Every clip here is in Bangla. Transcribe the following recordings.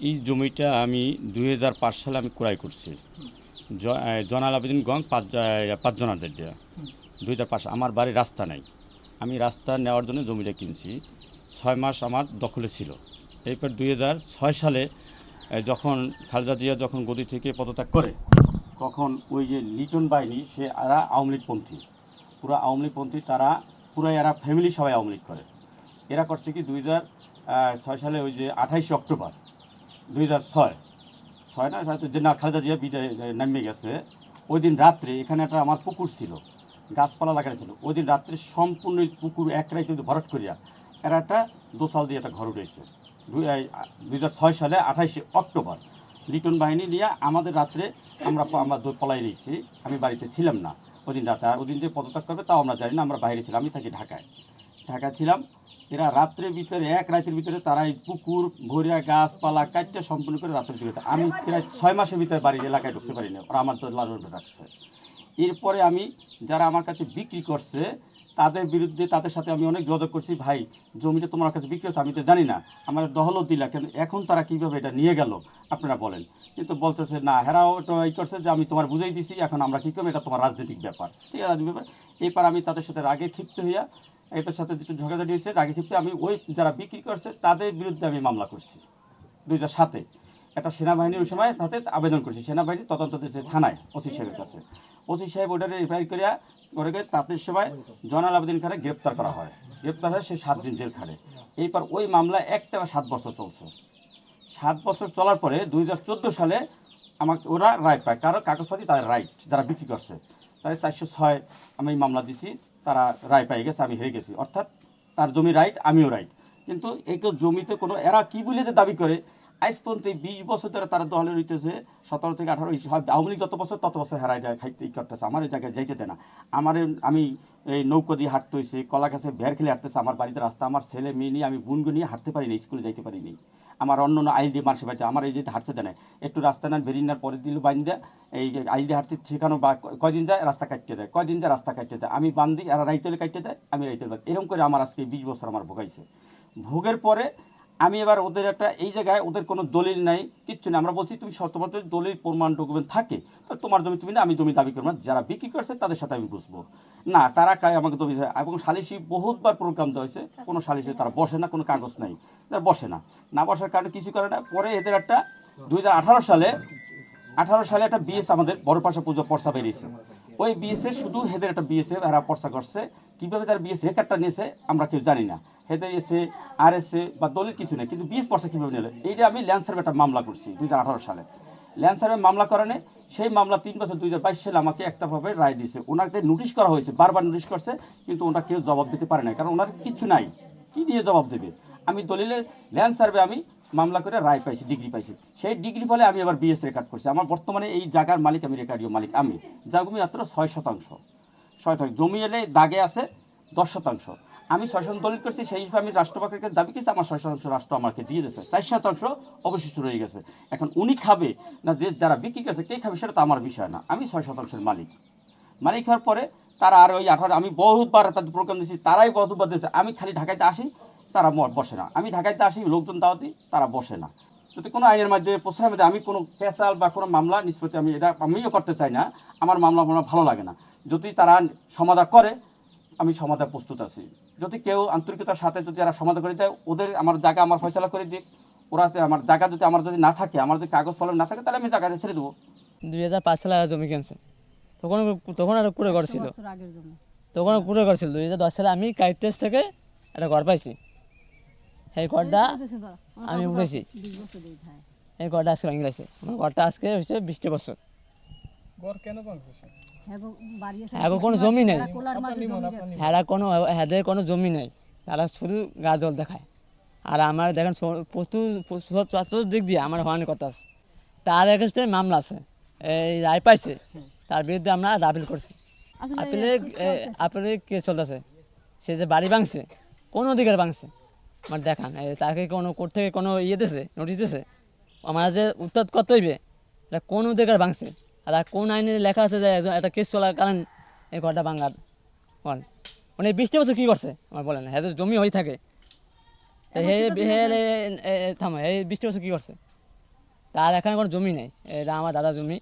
এই জমিটা আমি দুই হাজার পাঁচ সালে আমি ক্রয় করছি। জনাল আবেদিন গং পাঁচ জ- পাঁচ জনাদের দেওয়া দুই হাজার পাঁচ, আমার বাড়ি রাস্তা নাই। আমি রাস্তা নেওয়ার জন্য জমিটা কিনছি। ছয় মাস আমার দখলে ছিল। এরপর দুই ছয় সালে যখন খালেদা জিয়া যখন গদি থেকে পদত্যাগ করে, তখন ওই যে লিটন বাহিনী, সে এরা আওয়ামী লীগপন্থী পুরো আওয়ামী লীগপন্থী তারা পুরো এরা ফ্যামিলি সবাই আওয়ামী লীগ করে। এরা করছে কি, দুই হাজার ছয় সালে ওই যে আঠাইশে অক্টোবর দুই হাজার ছয়। ছয় না হয়তো যে না, খালেদা জিয়া বিদায় নামিয়ে গেছে। ওই দিন রাত্রে এখানে একটা আমার পুকুর ছিল, গাছপালা লাগানো ছিল। ওই দিন রাত্রে সম্পূর্ণ পুকুর এক রাইতে ভরাট করিয়া এরা একটা দোসাল দিয়ে একটা ঘর উঠেছে দুই হাজার ছয় সালে আঠাইশে অক্টোবর। লিটন বাহিনী নিয়ে আমাদের রাত্রে আমরা আমরা পলাই রয়েছি আমি বাড়িতে ছিলাম না। ওই দিন রাতে, আর ওই দিন যে পদত্যাগ করবে তাও আমরা জানি না, আমরা বাইরে ছিলাম। আমি থাকি ঢাকায়। ঢাকায় ছিলাম। এরা রাত্রের ভিতরে, এক রাতের ভিতরে তারা এই পুকুর ভরিয়া গাছপালা কাটতে সম্পূর্ণ করে রাতের ভিতরে আমি প্রায় ছয় মাসের ভিতরে বাড়ির এলাকায় ঢুকতে পারি না ওরা আমার তো লালন রাখছে এরপরে আমি যারা আমার কাছে বিক্রি করছে, তাদের বিরুদ্ধে তাদের সাথে আমি অনেক যোগাযোগ করছি, ভাই, জমিটা তোমার কাছে বিক্রি হচ্ছে, আমি তো জানি না, আমার দহলত দিলা কিন্তু এখন তারা কীভাবে এটা নিয়ে গেল? আপনারা বলেন। কিন্তু বলতেছে, না, হেরাও এই করছে যে আমি তোমার বুঝাই দিছি, এখন আমরা কী করব, এটা তোমার রাজনৈতিক ব্যাপার। ঠিক আছে, রাজনৈতিক ব্যাপার। এরপর আমি তাদের সাথে রাগে ক্ষিপ্ত হইয়া এটার সাথে যেটা ঝগড়াঝাটি হয়েছে, রাগে ক্ষিপ্ত। আমি ওই যারা বিক্রি করছে, তাদের বিরুদ্ধে আমি মামলা করছি। দুই হাজার সাতে একটা সেনাবাহিনী ওই সময় তাতে আবেদন করছি। সেনাবাহিনী তদন্ত দিয়েছে থানায়, ওসি সাহেবের কাছে। ওসি সাহেব ওটাকে রিফাইর করিয়া করে তাদের সময় জনাল আবেদিন খানে গ্রেপ্তার করা হয়। গ্রেপ্তার হয় সে সাত দিন জেল খাটে। এইবার ওই মামলা একটা সাত বছর চলছে। সাত বছর চলার পরে দু হাজার চোদ্দ সালে আমাকে ওরা রায় পায়। কারও কাগজপাতি তাদের রাইট যারা বিক্রি করছে। তাদের চারশো ছয় আমি মামলা দিছি তারা রায় পেয়ে গেছে, আমি হেরে গেছি। অর্থাৎ তার জমি রাইট আমিও রাইট কিন্তু একে জমিতে কোনো এরা কি বলে যে দাবি করে, আজ পর্যন্ত এই বিশ বছর ধরে তারা দলে রইতেছে, সতেরো থেকে আঠারো, এই আওয়ামী লীগ যত বছর তত বছর হেরাই খাইতে করতেছে, আমার এই জায়গায় যাইতে দেয় না। আমার, আমি এই নৌকো দিয়ে হাঁটতে হয়েছে কলা গাছে ভের খেলে হাঁটতেছে, আমার বাড়িতে রাস্তা, আমার ছেলে, মেয়ে নিয়ে আমি বোনকে নিয়ে হাঁটতে পারিনি, স্কুলে যাইতে পারিনি। আমার অন্য অন্য আইল দিয়ে মানুষের বাড়িতে আমার এই যে হাঁটতে দেয় না একটু রাস্তা নেন বেরিনার পরে দিল দেয়, এই আইল দিয়ে হাঁটতে শেখানো বা কয়দিন যায়, রাস্তা কাটতে দেয়। কয়দিন যায়, রাস্তা কাটতে দেয়। আমি বান্ধি আর রাইতলে কাটতে দেয়, আমি রাইতলে বাঁধি। এরকম করে আমার আজকে বিশ বছর আমার ভোগাইছে। ভোগের পরে আমি এবার ওদের একটা, এই জায়গায় ওদের কোনো দলিল নাই, কিচ্ছু নেই। আমরা বলছি, তুমি তোমার যদি দলিল, প্রমাণ ডকুমেন্ট থাকে তো তোমার জমি তুমি না, আমি জমি দাবি করব না। যারা বিক্রি করছে, তাদের সাথে আমি বুঝব না, তারা কায় আমাকে জমি। এবং সালিসি বহুতবার প্রোগ্রাম দেওয়া হয়েছে। কোনো সালিসে তারা বসে না, কোনো কাগজ নাই। তারা বসে না। না বসার কারণে কিছু করে না। পরে এদের একটা দুই হাজার আঠারো সালে আঠারো সালে একটা বিএস আমাদের বড় পাশা পুজো পর্সা বেরিয়েছে। ওই বিএসএ শুধু হেদের একটা বিএসএ এরা পর্সা করছে কীভাবে তার বিএস রেকার্ডটা নিয়েছে, আমরা কেউ জানি না। হেদে এসে আর এসে বা দলিল কিছু নেই। কিন্তু বিএস পর্সা কীভাবে নিলে? এইটা আমি ল্যান্সার একটা মামলা করছি দু হাজার আঠারো সালে। ল্যান্সারের মামলা করানে সেই মামলা তিন বছর, দুই হাজার বাইশ সালে আমাকে একটাভাবে রায় দিয়েছে। ওনাকে নোটিশ করা হয়েছে, বারবার নোটিশ করছে, কিন্তু ওনারা কেউ জবাব দিতে পারে না কারণ ওনার কিছু নাই। কি দিয়ে জবাব দেবে? আমি দলিলে ল্যান্ড সার্ভে আমি মামলা করে রায় পাইছি, ডিগ্রি পাইছি। সেই ডিগ্রি ফলে আমি আবার বিএস রেকর্ড করছি। আমার বর্তমানে এই জায়গার মালিক আমি রেকর্ডিও মালিক আমি। জাগমি মাত্র ছয় শতাংশ। ছয় শতাংশ। জমি এলে দাগে আছে দশ শতাংশ। আমি শতাংশ দলিল করছি, সেই হিসেবে আমি রাষ্ট্রপক্ষের দাবি করছি, আমার ছয় শতাংশ রাষ্ট্র আমাকে দিয়ে দিয়েছে। চার শতাংশ অবশিষ্ট রয়ে গেছে। এখন উনি খাবে না, যে যারা বিক্রি করছে, কে খাবে সেটা তো আমার বিষয় না। আমি ছয় শতাংশের মালিক। মালিক হওয়ার পরে তারা আর ওই আঠারো, আমি বহুতবার তাদের প্রোগ্রাম দিয়েছি, তারাই বহুতবার দিয়েছে। আমি খালি ঢাকাইতে আসি, তারা বসে না। আমি ঢাকাইতে আসি, লোকজন দাওয়াত, তারা বসে না। যদি কোনো আইনের মাধ্যমে, প্রশ্নের মধ্যে আমি কোনো পেশাল বা কোনো মামলা, নিষ্পত্তি আমি এটা আমিও করতে চাই না, আমার মামলা মামলা ভালো লাগে না। যদি তারা সমাধান করে আমি সমাধান প্রস্তুত আছি। যদি কেউ আন্তরিকতার সাথে যদি এরা সমাধান করে দেয় ওদের আমার জায়গা আমার ফয়সলা করে দিক। ওরা আমার জায়গা যদি আমার যদি না থাকে আমার যদি কাগজ ফলন না থাকে তাহলে আমি জায়গাটা ছেড়ে দেবো। দুই হাজার পাঁচ সালে আর জমি কিনছে। তখন তখন আর কুড়ে ঘর ছিল। বছর আগের জন্য তখন কুড়ে ঘর ছিল। দুই হাজার দশ সালে আমি কাইতেশ থেকে একটা ঘর পাইছি। সেই ঘরটা আমি উঠেছি। এই ঘরটা আজকে ভেঙে গেছে। আমার ঘরটা আজকে হয়েছে বিশটি বছর গড় কেন ভাঙছে সে? এখন এখন কোনো জমি নেই। হেরা কোনো হেদের কোনো জমি নেই। তারা শুধু গা জল দেখায়। আর আমার দেখেন প্রচুর চতুর্দিক দিক দিয়ে আমার হওয়ানি কথা আছে তার এগেনস্টে মামলা আছে। এই রায় পাইছে। তার বিরুদ্ধে আমরা আপিল করছি। আপিলে আপিলে কেস চলতেছে। সে যে বাড়ি ভাঙছে কোন অধিকার ভাঙছে। আমার দেখান তাকে কোনো কোর্ট থেকে কোনো ইয়ে দিছে নোটিশ দিছে। আমার যে উত্তর করতে হইবে এটা কোন অধিকার ভাঙছে? আর কোন আইনে লেখা আছে যে একজন একটা কেস চলার কারণ এই ঘরটা ভাঙার? বল। মানে বিশটি বছর কী করছে? আমার বলেন হ্যাঁ জমি হয়ে থাকে। হে থামো এই বিশটি বছর কী করছে? তার এখানে কোনো জমি নেই। এটা আমার দাদা জমি।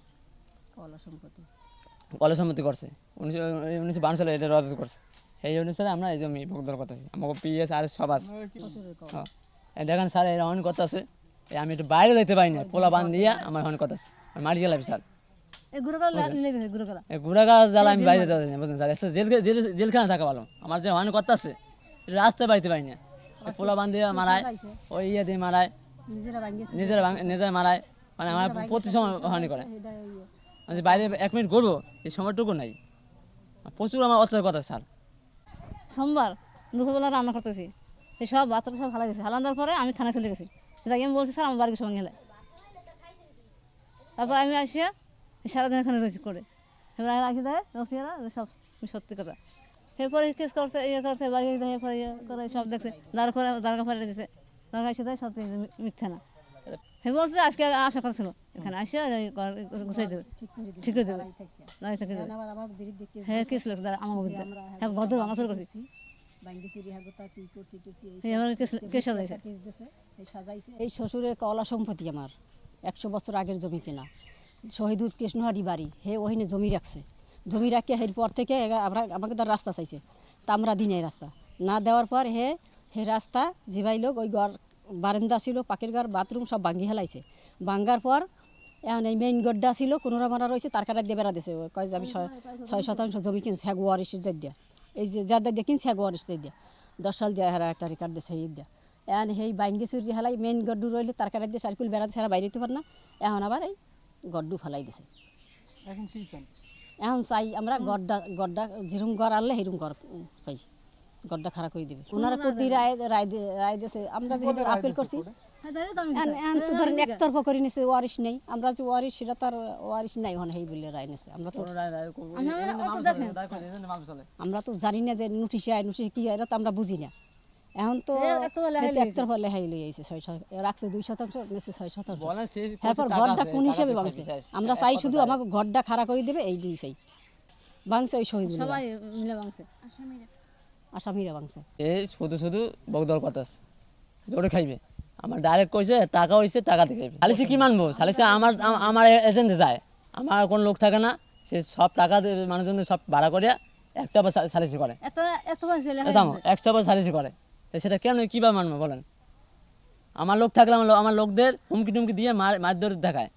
কলা সম্পত্তি। করছে। উনিশশো উনিশশো বান্ন সালে এটা রদ করছে। সেই অনুসারে আমরা এই জমি ভোগদার করতেছি। আমাকে পিএস আর সব আছে। হ্যাঁ। দেখেন স্যার এই অনেক কথা আছে আমি একটু বাইরে যেতে পারি না পোলা বান দিয়ে আমার অনেক কথা আছে মারি গেলাম স্যার। গুড়াগাড়া জ্বালা আমি বাইরে যেতে পারি না বুঝলেন? স্যার জেল জেল জেলখানা থাকা ভালো। আমার যে অনেক কথা আছে রাস্তায় বাড়িতে পারি না। পোলা বান দিয়ে মারায় ওই ইয়ে দিয়ে মারায় নিজেরা নিজেরা মারায় মানে আমার প্রতি সময় হানি করে। ইয়ে। আমি বাইরে এক মিনিট ঘুরবো এই সময়টুকু নাই। প্রচুর আমার অত্যাচার কথা স্যার। সোমবার দুপুরবেলা রান্না করতেছি। এই সব বাথরুম সব হালা গেছে পরে আমি থানায় চলে গেছি। আমি বলছি স্যার আমার বাড়ির সঙ্গে তারপর আমি আসিয়া সারাদিন এখানে রয়েছি করে। এবার রাখি দেয় রসিয়ারা সব সত্যি কথা। এরপরে কেস করছে ইয়ে করছে বাড়ি দেয় এরপরে ইয়ে করে সব দেখছে দাঁড় করে দাঁড়া ফেলে দিছে দাঁড়া এসে দেয় সত্যি মিথ্যা না। হে বলছে আজকে আশা কথা ছিল এখানে আসে গুছাই দেবে। ঠিক করে দেবে দাঁড়িয়ে থেকে। দেবে। হ্যাঁ কেস লাগছে দাঁড়া আমার বিরুদ্ধে হ্যাঁ গদর করছি কেস কেস সাজাইছে। এই শ্বশুরের কলা সম্পত্তি আমার একশো বছর আগের জমি কেনা। শহীদুর কৃষ্ণহাটি বাড়ি, হে ওখানে জমি রাখছে। জমি রাখিয়া রাখিয়ে এরপর থেকে আমরা আমাকে তার রাস্তা চাইছে। তা আমরা দিনে রাস্তা। না দেওয়ার পর হে হে রাস্তা জিভাই লোক, ওই ঘর বারান্দা ছিল, পাকের ঘর, বাথরুম সব ভাঙ্গি হেলাইছে। ভাঙ্গার পর এখন এই মেইন গড্ডা ছিল কোনোরা মারা রয়েছে, তার কাটা দিয়ে বেড়া ও কয় যে আমি ছয় শতাংশ জমি কিনছি হ্যাঁ ওয়ারিসের দিয়ে। এই যে যার দিয়ে কিনছি হ্যাঁ ওয়ারিস দিয়ে দিয়া। দশ সাল দিয়ে হেরা একটা রেকর্ড দিয়েছে এই দিয়া। এখন সেই বাইঙ্গি চুরি হেলাই মেইন গড্ডু রইলে তার কাটা দিয়ে সার্কুল বেড়া দিছে হেরা বাইরে দিতে পারে না। এখন আবার এই গড্ডু ফেলাই দিছে। এখন কি চান এখন চাই আমরা গড্ডা গড্ডা যেরকম ঘর আনলে সেরকম ঘর চাই। গড্ডা খারাপ করে দিবে। ওনারা কোর্টি রায় রায় রায় দিয়েছে আমরা যে এটা আপিল করছি। হ্যাঁ দাঁড়িয়ে তো আমি এখন- এখন তো ধরেন একতরফা করে নিছে ওয়ারিশ নেই। আমরা যে ওয়ারিশ সেটা তার ওয়ারিশ নাই হন সেই বলে রায় নিছে। আমরা তো আমরা তো জানি না যে নোটিশ আয় নোটিশ কি হয় এটা তো আমরা বুঝি না। এখন তো এই তো একতরফা লেহাই লই আইছে ছয় রাখছে দুই শতাংশ ছয় শতাংশ। বলেন শেষ তারপর ঘরটা কোন হিসেবে ভাঙছে। আমরা চাই শুধু আমাকে ঘরটা খাড়া করে দেবে এই দুই চাই। ভাঙছে ওই শহীদ সবাই মিলে ভাঙছে। আসামিরা। ভাঙছে। এই শুধু শুধু বগদল কথা আছে দৌড়ে খাইবে। আমার ডাইরেক্ট কইছে টাকা হইছে টাকা দিয়ে খাইবে। সালিসি কি মানবো? সালিসি আমার আমার এজেন্টে যায়। আমার কোন লোক থাকে না সে সব টাকা মানুষজন সব ভাড়া করে একটা বার সালিসি করে। একশো বার সালিসি করে। সেটা কেন, কীভাবে মানবো, বলেন? আমার লোক থাকলে আমার আমার লোকদের হুমকি টুমকি দিয়ে মার মার ধরে দেখায়।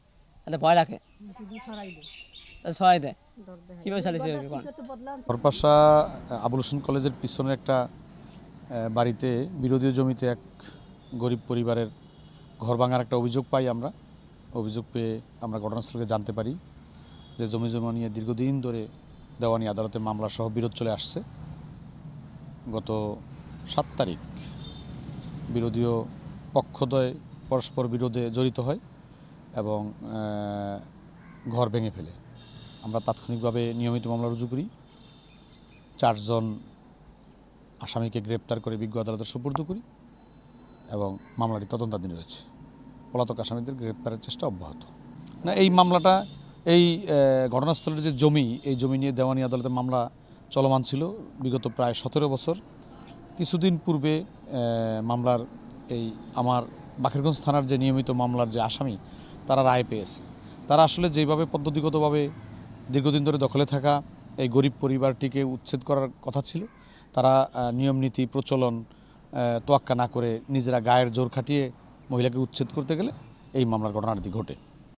তাহলে ভয় রাখে। সহায় দেয় কীভাবে হরপাশা আবুল হোসেন কলেজের পিছনে একটা বাড়িতে, বিরোধী জমিতে এক গরিব পরিবারের ঘর ভাঙার একটা অভিযোগ পাই আমরা। অভিযোগ পেয়ে আমরা ঘটনাস্থলকে জানতে পারি যে জমি জমা নিয়ে দীর্ঘদিন ধরে দেওয়ানি আদালতে মামলা সহ বিরোধ চলে আসছে। গত সাত তারিখ। বিরোধীয় পক্ষদ্বয় পরস্পর বিরোধে জড়িত হয় এবং ঘর ভেঙে ফেলে। আমরা তাৎক্ষণিকভাবে নিয়মিত মামলা রুজু করি। চারজন আসামিকে গ্রেপ্তার করে বিজ্ঞ আদালতে সুপর্দ করি এবং মামলাটি তদন্তাধীন রয়েছে। পলাতক আসামিদের গ্রেপ্তারের চেষ্টা অব্যাহত। না, এই মামলাটা, এই ঘটনাস্থলের যে জমি, এই জমি নিয়ে দেওয়ানি আদালতে মামলা চলমান ছিল বিগত প্রায় সতেরো বছর। কিছুদিন পূর্বে মামলার এই আমার বাকেরগঞ্জ থানার যে নিয়মিত মামলার যে আসামি, তারা রায় পেয়েছে। তারা আসলে যেভাবে পদ্ধতিগতভাবে দীর্ঘদিন ধরে দখলে থাকা এই গরিব পরিবারটিকে উচ্ছেদ করার কথা ছিল, তারা নিয়ম, নীতি, প্রচলন তোয়াক্কা না করে নিজেরা গায়ের জোর খাটিয়ে মহিলাকে উচ্ছেদ করতে গেলে এই মামলার ঘটনাটি ঘটে।